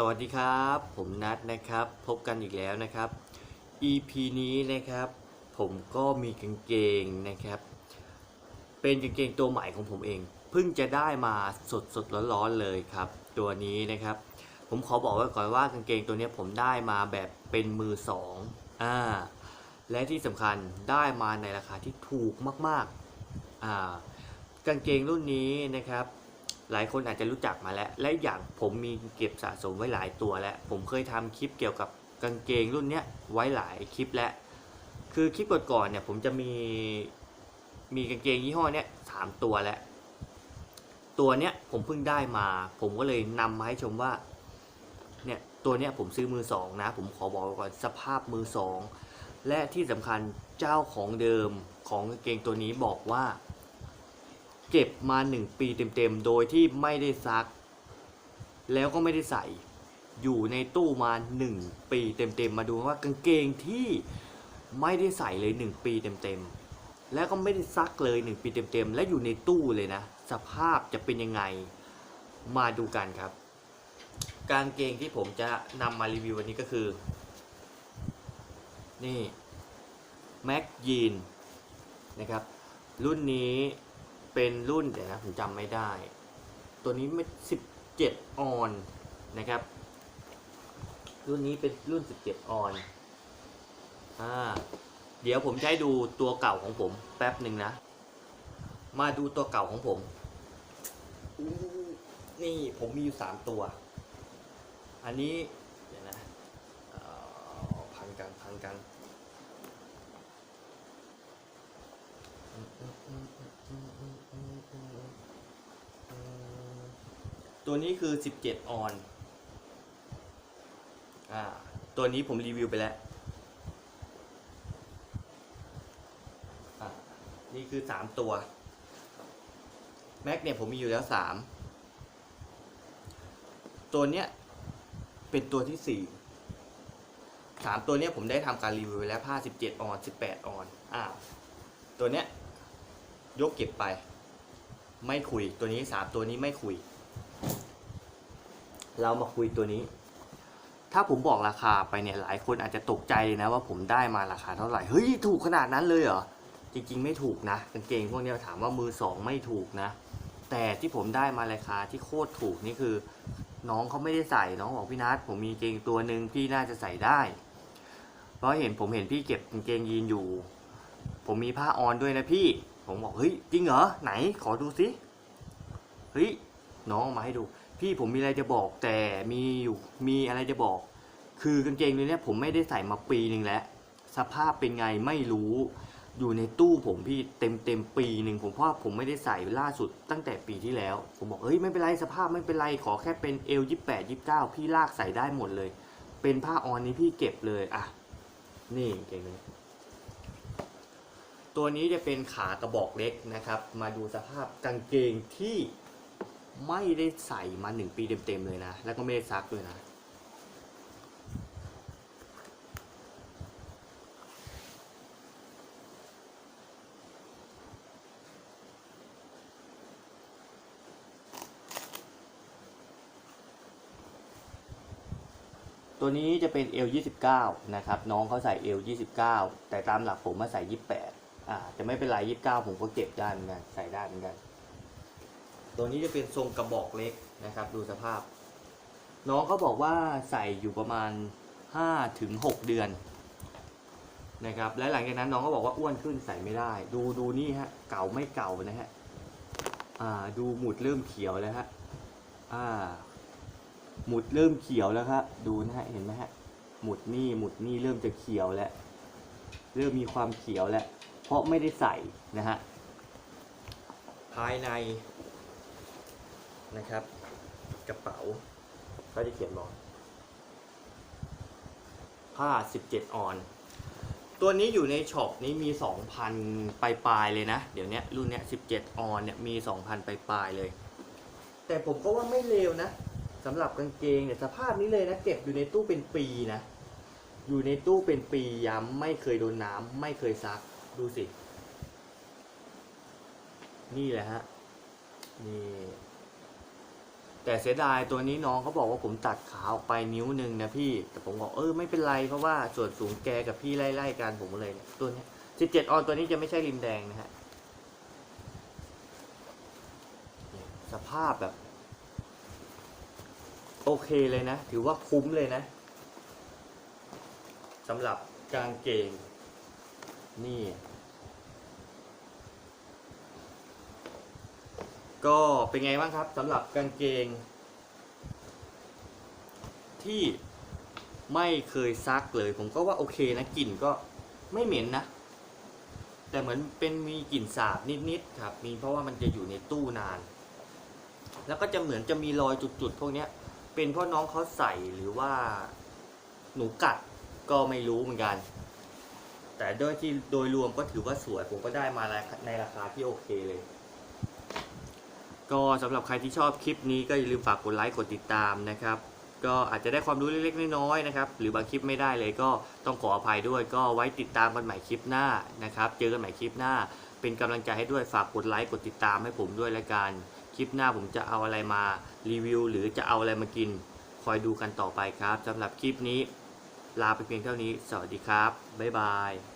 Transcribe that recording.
สวัสดีครับ ผมนัทนะครับ พบกันอีกแล้วนะครับ EP นี้นะครับ ผมก็มีกางเกงนะครับ เป็นกางเกงตัวใหม่ของผมเอง เพิ่งจะได้มาสดสดๆร้อนๆเลยครับ ตัวนี้นะครับ ผมขอบอกไว้ก่อนว่ากางเกงตัวนี้ผมได้มาแบบเป็นมือสองอ่าและที่สำคัญได้มาในราคาที่ถูกมากๆอ่ากางเกงรุ่นนี้นะครับ หลายคนอาจจะรู้จักมาแล้ว และอย่างผมมีเก็บสะสมไว้หลายตัวแล้ว ผมเคยทำคลิปเกี่ยวกับกางเกงรุ่นเนี้ยไว้หลายคลิปแล้ว คือคลิปก่อนๆเนี่ยผมจะมีมีกางเกงยี่ห้อเนี้ยสามตัวแล้ว ตัวเนี้ยผมเพิ่งได้มา ผมก็เลยนำมาให้ชมว่าเนี่ยตัวเนี้ยผมซื้อมือสองนะ ผมขอบอกก่อนสภาพมือสองและที่สำคัญเจ้าของเดิมของกางเกงตัวนี้บอกว่า เก็บมา 1 ปีเต็มๆ โดยที่ไม่ได้ซัก แล้วก็ไม่ได้ใส่ อยู่ในตู้มา 1 ปีเต็มๆ มาดูว่ากางเกงที่ไม่ได้ใส่เลย 1 ปีเต็มๆ แล้วก็ไม่ได้ซักเลย 1 ปีเต็มๆ และอยู่ในตู้เลยนะ สภาพจะเป็นยังไง มาดูกันครับ กางเกงที่ผมจะนำมารีวิววันนี้ก็คือ นี่แม็กยีนนะครับรุ่นนี้ เป็นรุ่นเดี๋ยวนะผมจำไม่ได้ ตัวนี้ไม่17ออนนะครับ รุ่นนี้เป็นรุ่น17ออนอ่าเดี๋ยวผมจะให้ดูตัวเก่าของผมแป๊บหนึ่งนะ มาดูตัวเก่าของผม นี่ผมมีอยู่3ตัว อันนี้เดี๋ยวนะพันกันพันกัน ตัวนี้คือ 17 ออนอ่าตัวนี้ผมรีวิวไปแล้วนี่คือ 3 ตัวแม็กเนี่ยผมมีอยู่แล้ว 3 ตัวเนี้ยเป็นตัวที่ 4 3 ตัวเนี้ยผมได้ทำการรีวิวไปแล้วผ้า 17 ออน 18 ออนอ่าตัวเนี้ยยกเก็บไป ไม่คุยตัวนี้ 3 ตัวนี้ไม่คุย เรามาคุยตัวนี้ ถ้าผมบอกราคาไปเนี่ยหลายคนอาจจะตกใจเลยนะว่าผมได้มาราคาเท่าไหร่ เฮ้ยถูกขนาดนั้นเลยเหรอ จริงๆไม่ถูกนะกางเกงพวกนี้ถามว่ามือสองไม่ถูกนะ แต่ที่ผมได้มาราคาที่โคตรถูกนี่คือ น้องเขาไม่ได้ใส่น้องบอกพี่นัทผมมีเกงตัวหนึ่งพี่น่าจะใส่ได้ เพราะเห็นผมเห็นพี่เก็บกางเกงยีนอยู่ ผมมีผ้าออนด้วยนะพี่ ผมบอกเฮ้ยจริงเหรอไหนขอดูสิเฮ้ยน้องมาให้ดู พี่ผมมีอะไรจะบอกแต่มีอยู่มีอะไรจะบอก คือกางเกงตัวเนี้ยผมไม่ได้ใส่มาปีหนึ่งแล้ว สภาพเป็นไงไม่รู้ อยู่ในตู้ผมพี่เต็มเต็มปีหนึ่งผมเพราะผมไม่ได้ใส่ล่าสุดตั้งแต่ปีที่แล้ว ผมบอกเฮ้ยไม่เป็นไรสภาพไม่เป็นไรขอแค่เป็นเอลยี่แปดยี่เก้าพี่ลากใส่ได้หมดเลย เป็นผ้าออนนี้พี่เก็บเลยอะนี่กางเกงนี้ตัวนี้จะเป็นขากระบอกเล็กนะครับ มาดูสภาพกางเกงที่ ไม่ได้ใส่มาหนึ่งปีเต็มๆเลยนะ แล้วก็ไม่ได้ซักด้วยนะตัวนี้จะเป็น L 29 นะครับ น้องเขาใส่ L 29 แต่ตามหลักผมมาใส่ 28อ่าจะไม่เป็นไร 29 ผมก็เก็บได้เหมือนกัน ใส่ได้เหมือนกัน ตัวนี้จะเป็นทรงกระบอกเล็กนะครับ ดูสภาพ น้องเขาบอกว่าใส่อยู่ประมาณ5ถึง6เดือนนะครับ และหลังจากนั้นน้องก็บอกว่าอ้วนขึ้นใส่ไม่ได้ ดูดูนี่ฮะ เก่าไม่เก่านะฮะ อ่า ดูหมุดเริ่มเขียวแล้วฮะ อ่า หมุดเริ่มเขียวแล้วครับดูนะฮะ เห็นไหมฮะ หมุดนี่หมุดนี่เริ่มจะเขียวแล้ว เริ่มมีความเขียวแล้ว เพราะไม่ได้ใส่นะฮะ ภายใน นะครับ กระเป๋าก็จะเขียนบอกผ้า 17 ออน ตัวนี้อยู่ในช็อปนี้มี 2,000 ปลายๆเลยนะ เดี๋ยวนี้รุ่นเนี้ย17 ออนเนี่ยมี 2,000 ปลายๆเลย แต่ผมก็ว่าไม่เลวนะสำหรับกางเกงเนี่ยสภาพนี้เลยนะเก็บอยู่ในตู้เป็นปีนะ อยู่ในตู้เป็นปีย้ำไม่เคยโดนน้ำไม่เคยซักดูสิ นี่แหละฮะ นี่ แต่เสียดายตัวนี้น้องเขาบอกว่าผมตัดขาออกไปนิ้วหนึ่งนะพี่ แต่ผมบอกเออไม่เป็นไรเพราะว่าส่วนสูงแกกับพี่ไล่ๆกันผมเลยตัวนี้ย17ออนตัวนี้จะไม่ใช่ริมแดงนะฮะสภาพแบบ โอเคเลยนะ ถือว่าคุ้มเลยนะสำหรับกางเกงนี่ ก็เป็นไงบ้างครับสำหรับกางเกง ที่ไม่เคยซักเลย ผมก็ว่าโอเคนะกลิ่นก็ไม่เหม็นนะ แต่เหมือนเป็นมีกลิ่นสาบนิดๆครับ มีเพราะว่ามันจะอยู่ในตู้นาน แล้วก็จะเหมือนจะมีรอยจุดๆพวกนี้เป็นเพราะน้องเขาใส่หรือว่าหนูกัดก็ไม่รู้เหมือนกัน แต่โดยที่โดยรวมก็ถือว่าสวยผมก็ได้มาในราคาที่โอเคเลย ก็สำหรับใครที่ชอบคลิปนี้ก็อย่าลืมฝากกดไลค์กดติดตามนะครับ ก็อาจจะได้ความรู้เล็กๆน้อยๆนะครับ หรือบางคลิปไม่ได้เลยก็ต้องขออภัยด้วย ก็ไว้ติดตามกันใหม่คลิปหน้านะครับ เจอกันใหม่คลิปหน้า เป็นกำลังใจให้ด้วยฝากกดไลค์กดติดตามให้ผมด้วยละกัน คลิปหน้าผมจะเอาอะไรมารีวิว หรือจะเอาอะไรมากิน คอยดูกันต่อไปครับสำหรับคลิปนี้ ลาไปเพียงเท่านี้ สวัสดีครับบ๊ายบาย